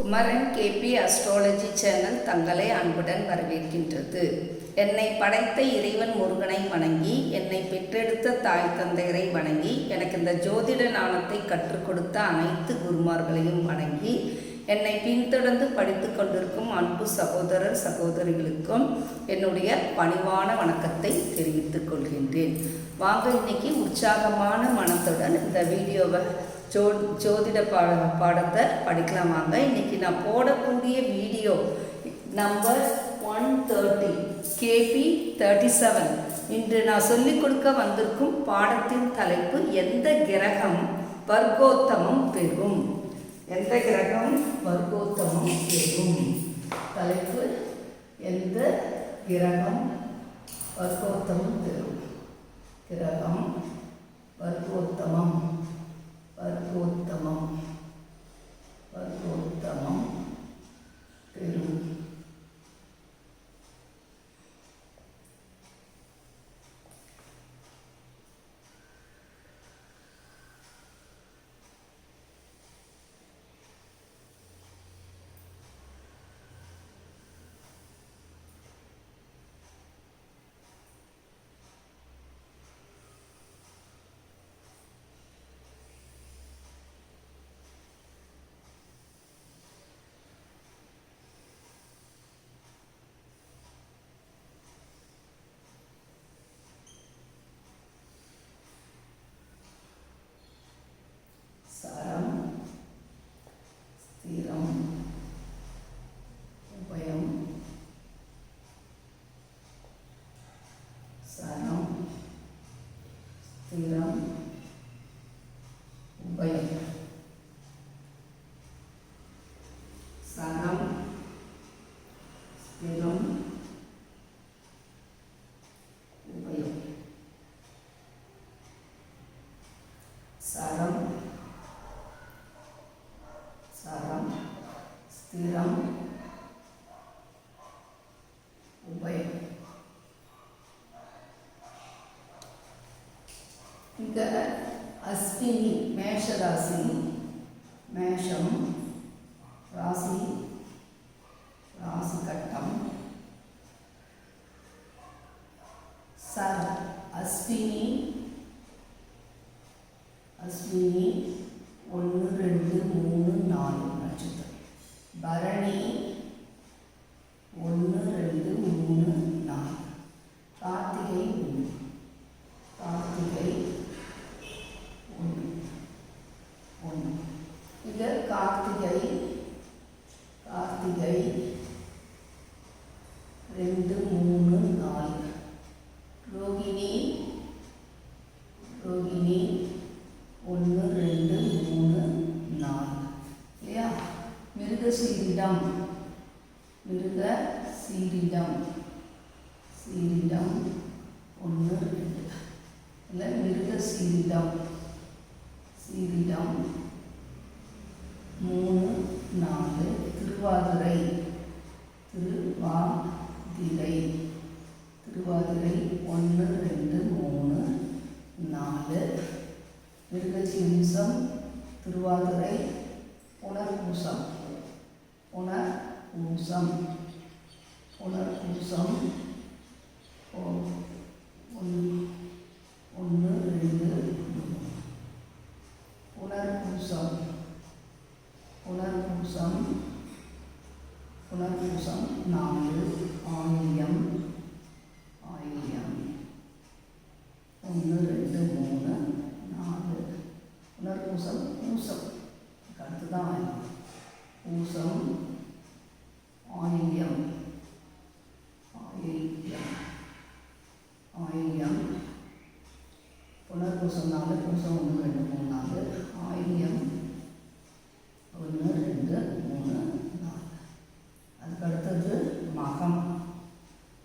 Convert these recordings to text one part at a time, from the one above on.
Kumaran KP astrology channel தங்களை அன்புடன் வரவேற்கின்றது. என்னை படைத்த இறைவன் முருகனை வணங்கி என்னை பெற்றெடுத்த தாய் தந்தையரை வணங்கி எனக்கு இந்த ஜோதிட நாணத்தை கற்றுக் கொடுத்த அனைத்து குருமார்களையும் வணங்கி என்னை பின்தொடர்ந்து படித்து கொண்டிருக்கும் அன்பு சகோதரர் சகோதரிகளுக்கும் என்னுடைய பணிவான வணக்கத்தை தெரிவித்துக் கொள்கின்றேன். வாங்க இன்னைக்கு உற்சாகமான மனத்துடன் இந்த வீடியோவை ஜோ ஜோதிட பாட பாடத்தை படிக்கலாம்? வாங்க இன்னைக்கு நான் போடக்கூடிய video number one thirty KP thirty seven இன்று நான் சொல்லிக் கொடுக்க வந்திருக்கும் பாடத்தின் தலைப்பு எந்த கிரகம் வர்க்கோத்தமம் பெறும்? எந்த கிரகம் வர்க்கோத்தமம் பெறும்? தலைப்பு எந்த கிரகம் வர்க்கோத்தமம் பெறும்? கிரகம் வர்க்கோத்தமம். வர்க்கோத்தமம் வர்க்கோத்தமம் பெறும் சாரம் ஸ்திரம் உபயம் சரம் ஸ்திரம் உபயம் சரம் ஸ்திரம் உபயம் சரம் சரம் ஸ்திரம் உபயம் இங்க அஸ்வினி மேஷ ராசி மேஷம் ராசி ராசி கட்டம் சர் அஸ்வினி அஸ்வினி ஒன்று ரெண்டு மூணு நாலு நட்சத்திரம் பரணி ஒன்று ரெண்டு மூணு நாலு கார்த்திகை ஒன்று கார்த்திகை ஒன்று ஒன்று இது கார்த்திகை கார்த்திகை ரெண்டு மூணு நாலு ரோகிணி ரோகிணி ஒன்று ரெண்டு மூணு நாலு இல்லையா மிருக சீரிடம் மிருக சீரிடம் சீரிடம் ஒன்று ரெண்டு இல்லை மிருக சீரிடம் சீரிடம் மூணு நாலு திருவாதிரை திருவாதிரை திருவாதிரை ஒன்று ரெண்டு மூணு நாலு மிருகசீரிசம் திருவாதிரை புனர்பூசம். புனர்பூசம். புனர்பூசம். ஒன்று ரெண்டு மூணு. புனர்பூசம். புனர்பூசம். புனர்பூசம் நாலு ஆயிரம் ஆயிரம் ஒன்று ரெண்டு மூணு நாலு புனர்பூசம் பூசம் அடுத்து தான் ஆயிரம் பூசம் ஆயிரம் ஆயிரம் ஆயிரம் புனர்பூசம் நாலு பூசம் ஒன்று ரெண்டு மூணு நாலு ஆயிரம் ஒன்று ரெண்டு மூணு நாலு அதுக்கு அடுத்தது மகம்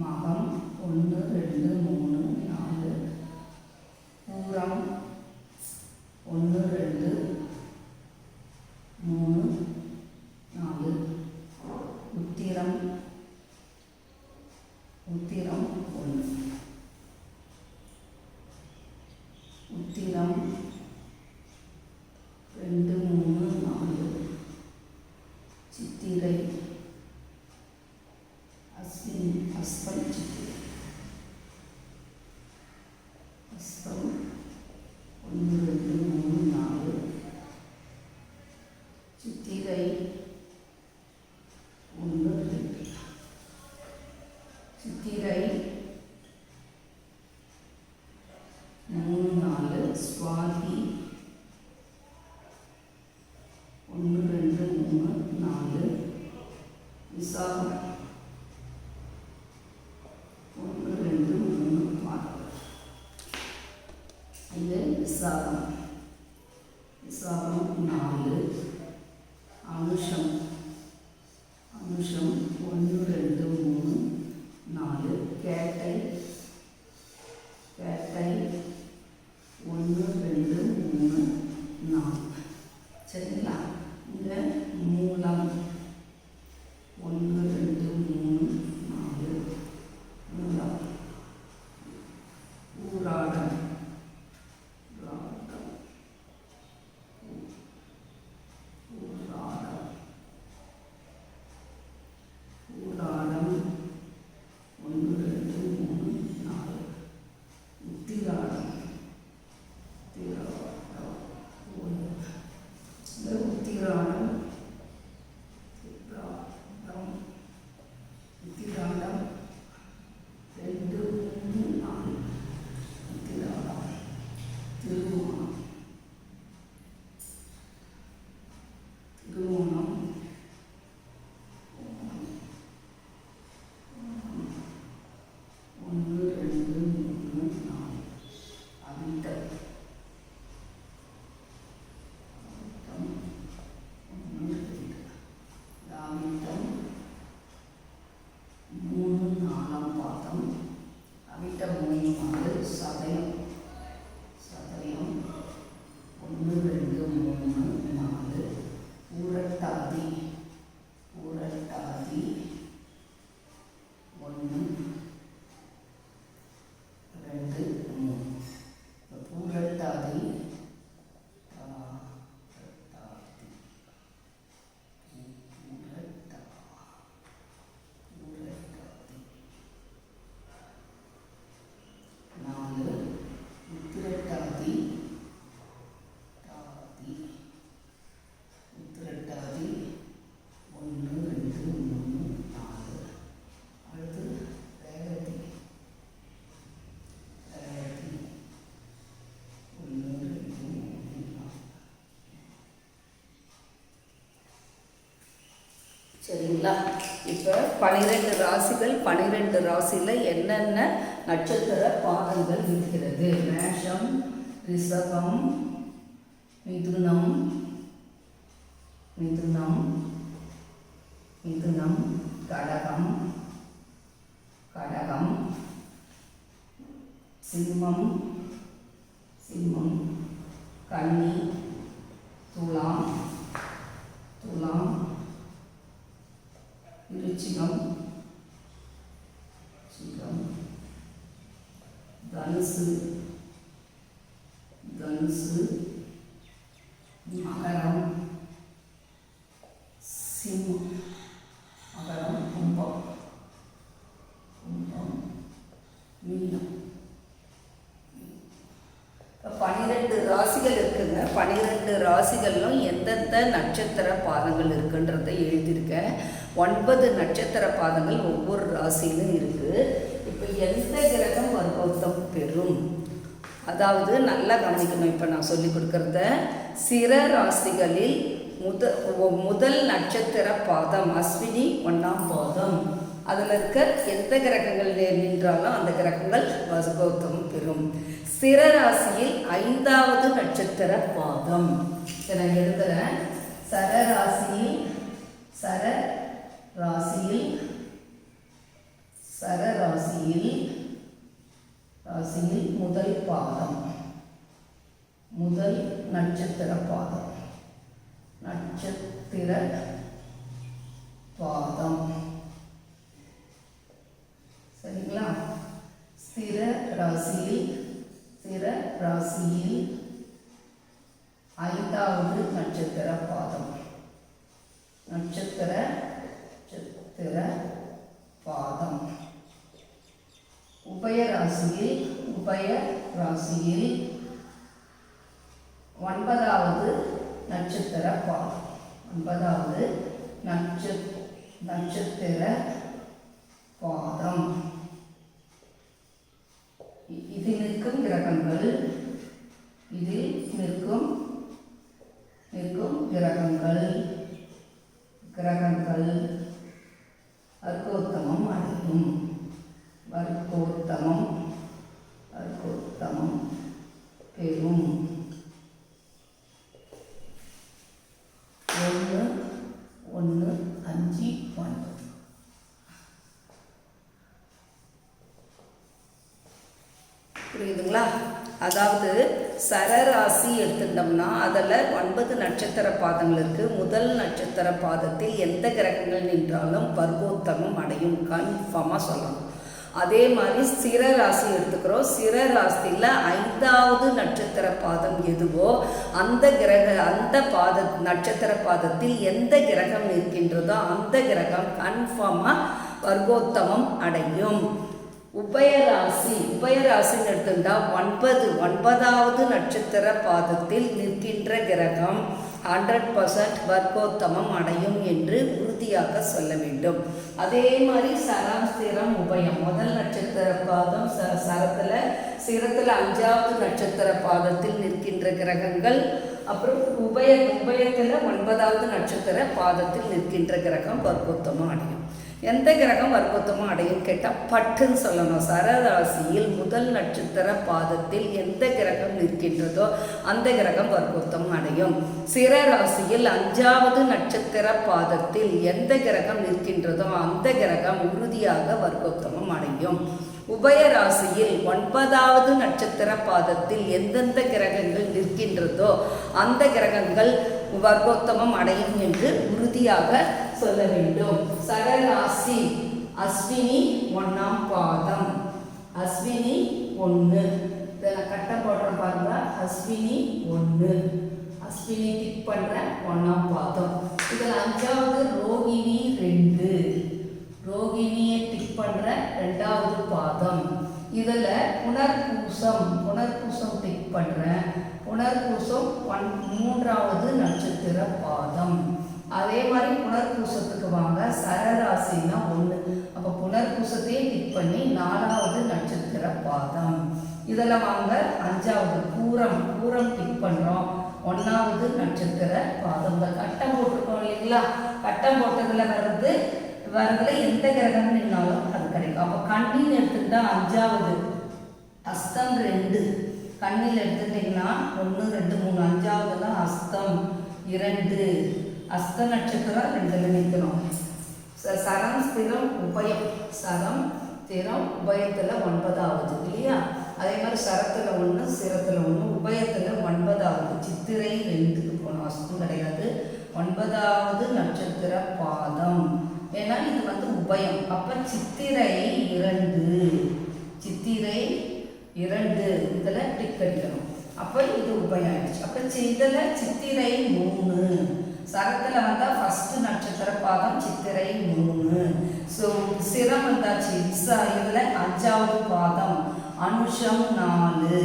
மகம் ஒன்று ரெண்டு மூணு நாலு பூரம் ஒன்று ரெண்டு மூணு நாலு சித்திரை அஸ்வினி அஸ்தம் சித்திரை அஸ்தம் ஒன்று சரிங்களா? இப்போ பனிரெண்டு ராசிகள் பனிரெண்டு ராசியில் என்னென்ன நட்சத்திர பாதங்கள் இருக்கிறது? மேஷம் ரிஷபம் மிதுனம் மிதுனம் மிதுனம் கடகம் கடகம் சிம்மம் சிம்மம் கன்னி துலாம் துலாம் விருச்சிகம் சிகம் தனுசு தனுசு மகரம் சிம்மம் மகரம் கும்பம் கும்பம் மீனம் பனிரெண்டு பன்னிரெண்டு ராசிகள் இருக்குங்க. பன்னிரெண்டு ராசிகளிலும் எந்தெந்த நட்சத்திர பாதங்கள் இருக்குன்றது ஒன்பது நட்சத்திர பாதங்கள் ஒவ்வொரு ராசியிலும் இருக்குது இப்போ எந்த கிரகம் வர்க்கோத்தம் பெறும்? அதாவது நல்லா கவனிக்கணும். இப்போ நான் சொல்லி கொடுக்குறத சிற ராசிகளில் முத முதல் நட்சத்திர பாதம் அஸ்வினி ஒன்றாம் பாதம். அதில் இருக்க எந்த கிரகங்கள் நின்றாலும் அந்த கிரகங்கள் வசகோத்தம் பெறும். சிற ராசியில் ஐந்தாவது நட்சத்திர பாதம். இதை நான் எழுதுகிறேன் சரராசியில் சர ராசியில் சர ராசியில் ராசியில் முதல் பாதம் முதல் நட்சத்திர பாதம் நட்சத்திர பாதம். சரிங்களா? ஸ்திர ராசியில் ஸ்திர ராசியில் ஐந்தாவது நட்சத்திர பாதம் நட்சத்திர திற பாதம். உபய ராசியில் உபய ராசியில் ஒன்பதாவது நட்சத்திர பாதம். ஒன்பதாவது நட்ச நட்சத்திர பாதம். இ- நிற்கும் கிரகங்கள் இதில் நிற்கும் நிற்கும் கிரகங்கள் கிரகங்கள். வர்க்கோத்தமம் அடையும் வர்க்கோத்தமம் வர்க்கோத்தமம் பெறும். ஒன்று ஒன்று அஞ்சு ஒன்று புரியுதுங்களா? அதாவது சரராசி எடுத்துட்டோம்னா அதில் ஒன்பது நட்சத்திர பாதங்கள் இருக்குது முதல் நட்சத்திர பாதத்தில் எந்த கிரகங்கள் நின்றாலும் பர்வோத்தமம் அடையும். கன்ஃபார்மாக சொல்லணும். அதே மாதிரி சிர ராசி எடுத்துக்கிறோம். சிர ராசியில் ஐந்தாவது நட்சத்திர பாதம் எதுவோ அந்த கிரக அந்த பாத நட்சத்திர பாதத்தில் எந்த கிரகம் இருக்கின்றதோ அந்த கிரகம் கன்ஃபார்மாக வர்க்கோத்தமம் அடையும். உபயராசி உபயராசின்னு எடுத்துட்டா ஒன்பது ஒன்பதாவது நட்சத்திர பாதத்தில் நிற்கின்ற கிரகம் ஹண்ட்ரட் பர்சன்ட் வர்க்கோத்தமம் அடையும் என்று உறுதியாக சொல்ல வேண்டும். அதே மாதிரி சரம் உபயம். முதல் நட்சத்திர பாதம் ச சரத்தில் சிரத்தில் அஞ்சாவது நட்சத்திர பாதத்தில் நிற்கின்ற கிரகங்கள் அப்புறம் உபய உபயத்தில் ஒன்பதாவது நட்சத்திர பாதத்தில் நிற்கின்ற கிரகம் வர்க்கோத்தமம் அடையும். எந்த கிரகம் வர்க்கோத்தமம் அடையும் கேட்டால் பட்டுன்னு சொல்லணும். சரராசியில் முதல் நட்சத்திர பாதத்தில் எந்த கிரகம் நிற்கின்றதோ அந்த கிரகம் வர்க்கோத்தமம் அடையும். சிறராசியில் அஞ்சாவது நட்சத்திர பாதத்தில் எந்த கிரகம் நிற்கின்றதோ அந்த கிரகம் உறுதியாக வர்க்கோத்தமம் அடையும். உபயராசியில் ஒன்பதாவது நட்சத்திர பாதத்தில் எந்தெந்த கிரகங்கள் நிற்கின்றதோ அந்த கிரகங்கள் வர்க்கோத்தமம் அடையும் என்று உறுதியாக சொல்ல வேண்டும். சரராசி அஸ்வினி ஒன்னாம் பாதம். அஸ்வினி ஒன்று இதில் கட்டம் போடுறோம் பாருங்க. அஸ்வினி ஒன்று அஸ்வினி டிக் பண்ணுற ஒன்றாம் பாதம். இதில் அஞ்சாவது ரோகிணி ரெண்டு. ரோகிணியை டிக் பண்ணுற ரெண்டாவது பாதம். இதில் புனர்பூசம் புனர்பூசம் டிக் பண்ணுறேன் புனர்பூசம் ஒன் மூன்றாவது நட்சத்திர பாதம் அதே மாதிரி புனர்பூசத்துக்கு வாங்க சரராசின்னா ஒன்று அப்போ புனர்பூசத்தையும் டிக் பண்ணி நாலாவது நட்சத்திர பாதம். இதில் வாங்க அஞ்சாவது பூரம் பூரம் டிக் பண்ணுறோம் ஒன்றாவது நட்சத்திர பாதம் கட்டம் போட்டிருக்கோம் இல்லைங்களா? கட்டம் போட்டதில் வர்றது வரதுல எந்த கிரகம் நின்னாலும் அது கிடைக்கும். அப்போ கண்ணின்னு எடுத்துக்கிட்டா அஞ்சாவது அஸ்தம் ரெண்டு. கண்ணில் எடுத்துட்டிங்கன்னா ஒன்று ரெண்டு மூணு. அஞ்சாவது தான் அஸ்தம் இரண்டு. அஸ்த நட்சத்திரம் ரெண்டில் நிற்கணும் சரம் ஸ்திரம் உபயம். சரம் ஸ்திரம் உபயத்தில் ஒன்பதாவது இல்லையா? அதே மாதிரி சரத்தில் ஒன்று சிரத்தில் ஒன்று உபயத்தில் ஒன்பதாவது. சித்திரை ரெண்டுக்கு போகணும் அஸ்தம் கிடையாது. ஒன்பதாவது நட்சத்திர பாதம். ஏன்னா இது வந்து உபயம். அப்போ சித்திரை இரண்டு. சித்திரை இரண்டு. இதில் டிக் அடிக்கணும் அப்போ இது உபயம் ஆயிடுச்சு. அப்போ இதில் சித்திரை மூணு. சரத்தில் வந்தால் ஃபஸ்ட்டு நட்சத்திர பாதம் சித்திரை மூணு. ஸோ சிரம் வந்தாச்சு விசா இதில் அஞ்சாவது பாதம் அனுஷம் நாலு.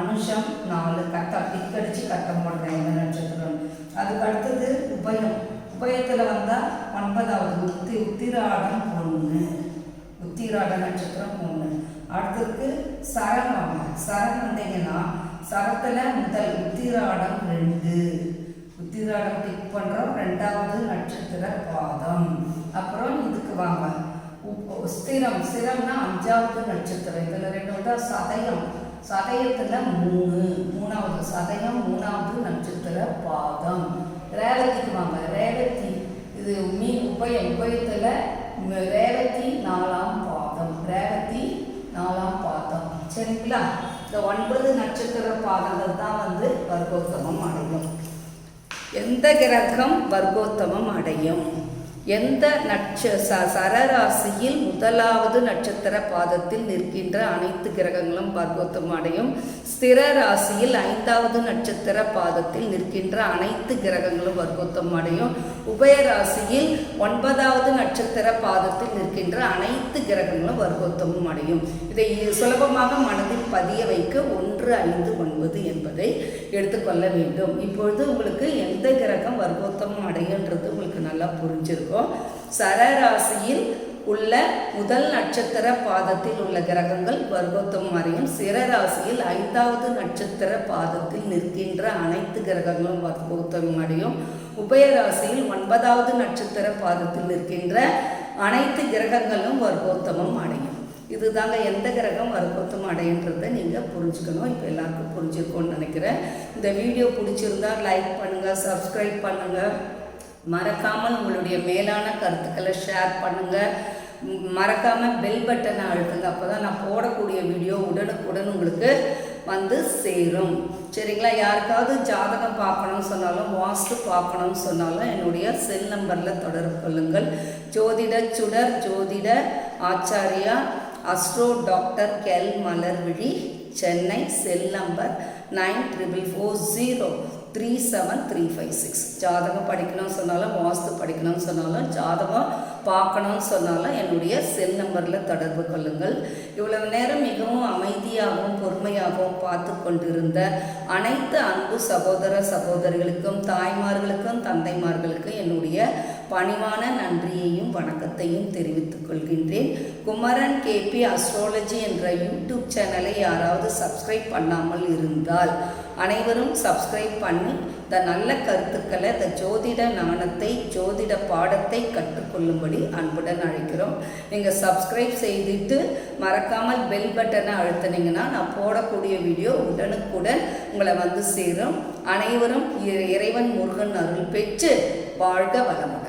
அனுஷம் நாலு. கட்டம் பிக்கடிச்சு கட்டம் போடுறேன் இந்த நட்சத்திரம். அதுக்கு அடுத்தது உபயம். உபயத்தில் வந்தால் ஒன்பதாவது உத்தி உத்திராடம் பொண்ணு உத்திராட நட்சத்திரம் பொண்ணு அடுத்ததுக்கு சரம் சரம் வந்தீங்கன்னா சரத்தில் முதல் உத்திராடம் ரெண்டு. உத்திராடம் டிக் பண்ணுறோம் ரெண்டாவது நட்சத்திர பாதம். அப்புறம் இதுக்கு வாங்க. உப்- ஸ்திரம். ஸ்திரம்னா அஞ்சாவது நட்சத்திரம். இதில் ரெண்டு வந்தா சதயம். சதயத்தில் மூணு. மூணாவது சதயம் மூணாவது நட்சத்திர பாதம். ரேவதிக்கு வாங்க. ரேவதி இது மீ உபய உபயத்தில் ரேவதி நாலாம் பாதம். ரேவதி நாலாம் பாதம். சரிங்களா? இந்த ஒன்பது நட்சத்திர பாதங்கள் தான் வந்து வர்க்கோத்தமம் அடையும். எந்த கிரகம் வர்க்கோத்தமம் அடையும்? எந்த நட்ச ச சரராசியில் முதலாவது நட்சத்திர பாதத்தில் நிற்கின்ற அனைத்து கிரகங்களும் பர்வத்தம் அடையும்? ஸ்திர ராசியில் ஐந்தாவது நட்சத்திர பாதத்தில் நிற்கின்ற அனைத்து கிரகங்களும் வர்க்கோத்தமம் அடையும். உபயராசியில் ஒன்பதாவது நட்சத்திர பாதத்தில் நிற்கின்ற அனைத்து கிரகங்களும் வர்க்கோத்தமும் அடையும். இதை சுலபமாக மனதில் பதிய வைக்க ஒன்று ஐந்து ஒன்பது என்பதை எடுத்துக்கொள்ள வேண்டும். இப்பொழுது உங்களுக்கு எந்த கிரகம் வர்க்கோத்தமம் அடையுன்றது உங்களுக்கு நல்லா புரிஞ்சிருக்கும். சரராசியில் உள்ள முதல் நட்சத்திர பாதத்தில் உள்ள கிரகங்கள் வர்க்கோத்தமம் அடையும். சிரராசியில் ஐந்தாவது நட்சத்திர பாதத்தில் நிற்கின்ற அனைத்து கிரகங்களும் வர்க்கோத்தமம் அடையும். உபயராசியில் ஒன்பதாவது நட்சத்திர பாதத்தில் இருக்கின்ற அனைத்து கிரகங்களும் வர்க்கோத்தமம் அடையும். இதுதாங்க எந்த கிரகம் வர்க்கோத்தமம் அடையுன்றதை நீங்கள் புரிஞ்சுக்கணும். இப்போ எல்லாருக்கும் புரிஞ்சிருக்கும்னு நினைக்கிறேன். இந்த வீடியோ பிடிச்சிருந்தா லைக் பண்ணுங்கள் சப்ஸ்கிரைப் பண்ணுங்கள் மறக்காமல் உங்களுடைய மேலான கருத்துக்களை ஷேர் பண்ணுங்கள் மறக்காமல் பெல் பட்டனை அழுத்துங்க. அப்போ தான் நான் போடக்கூடிய வீடியோ உடனுக்குடன் உங்களுக்கு வந்து சேரும். சரிங்களா? யாருக்காவது ஜாதகம் பார்க்கணும்னு சொன்னாலும் வாஸ்து பார்க்கணும்னு சொன்னாலும் என்னுடைய செல் நம்பரில் தொடர்பு கொள்ளுங்கள். ஜோதிட சுடர் ஜோதிட ஆச்சாரியா astro doctor கெல் Malarvizhi Chennai cell number nine triple four zero three seven three five six ஜாதகம் படிக்கணும்னு சொன்னாலும் வாஸ்து படிக்கணும்னு சொன்னாலும் ஜாதகம் பார்க்கணும்னு சொன்னாலும் என்னுடைய செல் நம்பரில் தொடர்பு கொள்ளுங்கள். இவ்வளவு நேரம் மிகவும் அமைதியாகவும் பொறுமையாகவும் பார்த்து கொண்டிருந்த அனைத்து அன்பு சகோதர சகோதரிகளுக்கும் தாய்மார்களுக்கும் தந்தைமார்களுக்கும் என்னுடைய பணிவான நன்றியையும் வணக்கத்தையும் தெரிவித்துக் கொள்கின்றேன். குமரன் கேபி அஸ்ட்ராலஜி என்ற யூடியூப் சேனலை யாராவது சப்ஸ்கிரைப் பண்ணாமல் இருந்தால் அனைவரும் சப்ஸ்கிரைப் பண்ணி இந்த நல்ல கருத்துக்களை இந்த ஜோதிட ஞானத்தை ஜோதிட பாடத்தை கற்றுக்கொள்ளும்படி அன்புடன் அழைக்கிறோம். நீங்கள் சப்ஸ்கிரைப் செய்துட்டு மறக்காமல் பெல் பட்டனை அழுத்தினீங்கன்னா நான் போடக்கூடிய வீடியோ உடனுக்குடன் உங்களை வந்து சேரும். அனைவரும் இறைவன் முருகன் அருள் பெற்று வாழ்க வளமுடன்.